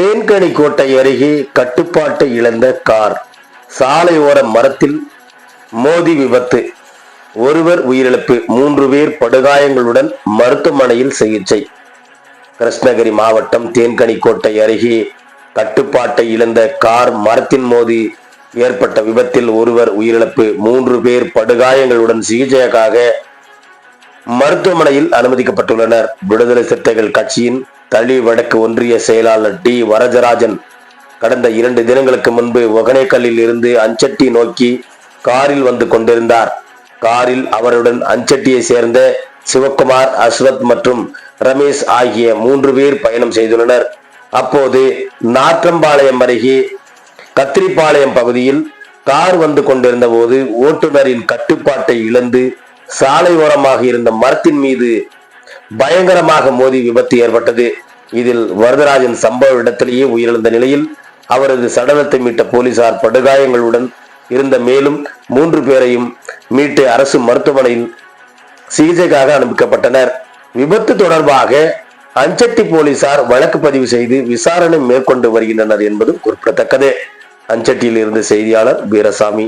தேன்கனி கோட்டை அருகே கட்டுப்பாட்டை இழந்த கார். சாலையோர மரத்தில் மோதி விபத்து. ஒருவர் உயிரிழப்பு. மூன்று பேர் படுகாயங்களுடன் மருத்துவமனையில் சிகிச்சை. கிருஷ்ணகிரி மாவட்டம் தேன்கனிக்கோட்டை அருகே கட்டுப்பாட்டை இழந்த கார் மரத்தின் மோதி ஏற்பட்ட விபத்தில் ஒருவர் உயிரிழப்பு. மூன்று பேர் படுகாயங்களுடன் சிகிச்சைக்காக மருத்துவமனையில் அனுமதிக்கப்பட்டுள்ளனர். விடுதலை சிறுத்தைகள் கட்சியின் தளி வடக்கு ஒன்றிய செயலாளர் டி. வரதராஜன் கடந்த இரண்டு தினங்களுக்கு முன்பு ஒகனேக்கல்லில் இருந்து அஞ்சட்டி நோக்கி காரில் வந்து கொண்டிருந்தார். காரில் அவருடன் அஞ்சட்டியை சேர்ந்த சிவகுமார் அஸ்வத் மற்றும் ரமேஷ் ஆகிய மூன்று பேர் பயணம் செய்துள்ளனர். அப்போது நாற்றம்பாளையம் அருகே கத்திரிப்பாளையம் பகுதியில் கார் வந்து கொண்டிருந்த போது ஓட்டுநரின் கட்டுப்பாட்டை இழந்து சாலை ஓரமாக இருந்த மரத்தின் மீது பயங்கரமாக மோதி விபத்து ஏற்பட்டது. இதில் வரதராஜன் சம்பவ இடத்திலேயே உயிரிழந்த நிலையில் அவரது சடலத்தை மீட்ட போலீசார் படுகாயங்களுடன் இருந்த மேலும் மூன்று பேரையும் மீட்டு அரசு மருத்துவமனையில் சிகிச்சைக்காக அனுப்பிக்கப்பட்டனர். விபத்து தொடர்பாக அஞ்சட்டி போலீசார் வழக்கு பதிவு செய்து விசாரணை மேற்கொண்டு வருகின்றனர் என்பது குறிப்பிடத்தக்கது. அஞ்சட்டியில் இருந்து செய்தியாளர் வீரசாமி.